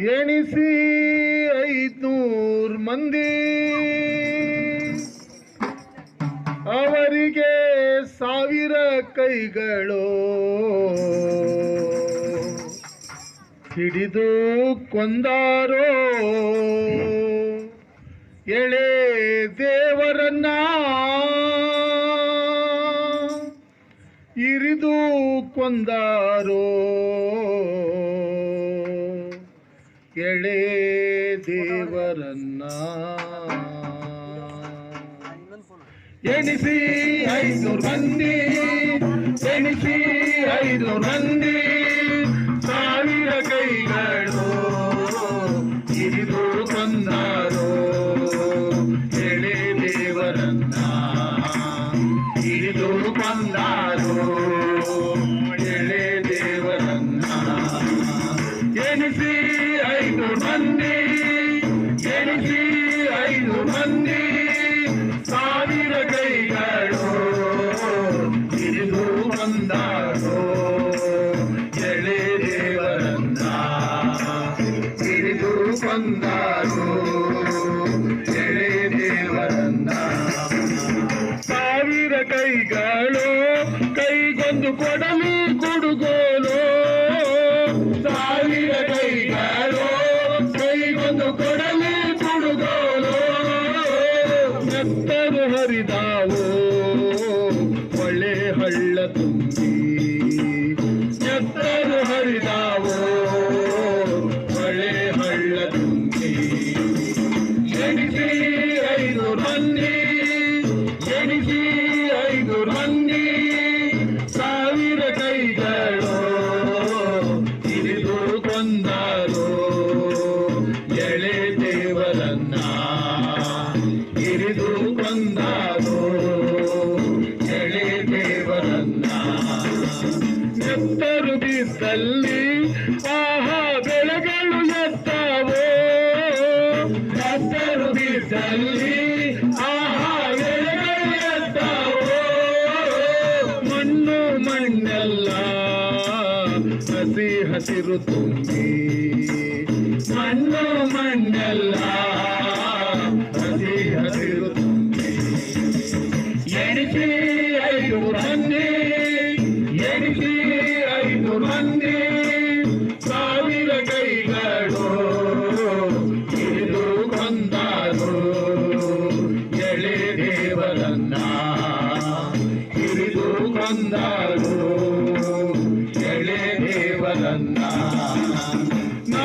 ಎಣಿಸಿ ಐದ್ನೂರ್ ಮಂದಿ. ಅವರಿಗೆ ಸಾವಿರ ಕೈಗಳು. ಹಿಡಿದು ಕೊಂದಾರೋ. ಎಳೆ ದೇವರನ್ನ. ಇರಿದು ಕೊಂದಾರೋ. ಎಳೆ ದೇವರನ್ನ. ಎಣಿಸಿ ಐದು ಮಂದಿ ಎಣಿಸಿ ಐದು ಮಂದಿ ಸಾವಿರ ಕೈಗಳು ಇರಿದು ಕೊಂದಾರೋ ಎಳೆ ದೇವರನ್ನ. ಇರಿದು ಕೊಂದಾರೋ ಎಳೆ ದೇವರನ್ನ. ಎಣಿಸಿ ಐದು ಮಂದಿ ಎಣಿಸಿ ಐದು ಮಂದಿ ಸಾವಿರ ಕೈಗಳು ಹಿಡಿದು ಬಂದಾರೋ ಎಳೆ ದೇವರನ್ನ ಹಿಡಿದು ಬಂದಾರೋ ಎಳೆ ದೇವರನ್ನ ಸಾವಿರ ಕೈಗಳು ಕೈಗೊಂದು ಕೊಡಲಿ ಕೊಡುಗೋಲು ಎತ್ತರು ಬಿದ್ದಲ್ಲಿ ಆಹಾ ಬೆಳೆಗಳು ಎತ್ತಾವೋ ಎತ್ತರು ಬಿದ್ದಲ್ಲಿ ಆಹಾ ಬೆಳೆಗಳು ಎತ್ತಾವೋ ಮಣ್ಣು ಮಣ್ಣೆಲ್ಲ ಹಸಿ ಹಸಿರು ತುಂಬಿ ಮಣ್ಣು ಮಣ್ಣೆಲ್ಲ ಹಸಿ ಹಸಿರು ತುಂಬಿ ಎಣಿಸಿ ಐದು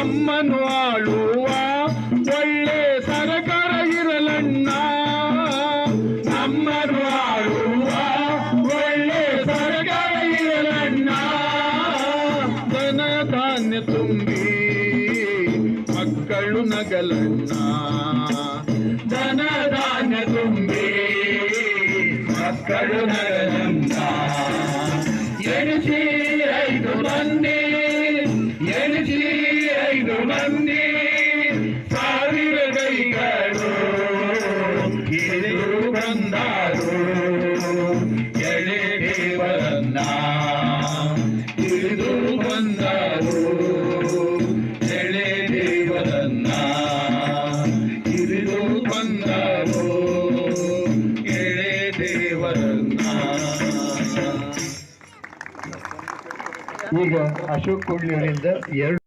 ನಮ್ಮನ್ನು ಆಳುವ ಒಳ್ಳೆ ಸರಕಾರ ಇರಲಣ್ಣ ನಮ್ಮನ್ನು ಆಳುವ ಒಳ್ಳೆ ಸರಕಾರ ಇರಲಣ್ಣ ಧನ ಧಾನ್ಯ ತುಂಬಿ ಮಕ್ಕಳು ನಗಲಣ್ಣ ಧನ ಧಾನ್ಯ ತುಂಬಿ ಮಕ್ಕಳು ನಗಲಣ್ಣ ಎಣಿಸಿ ಐದು ಮಂದಿ ಎಣಿಸಿ ಐದು ಮಂದಿ ಸಾವಿರ ಕೈಗಳು ಬಂದಾರು. ಎಳೆ ಹಿರಿದು ಎಳೆ ಈಗ ಅಶೋಕ್ ಕೊಡ್ಲಿ ಅವರಿಂದ ಎರಡು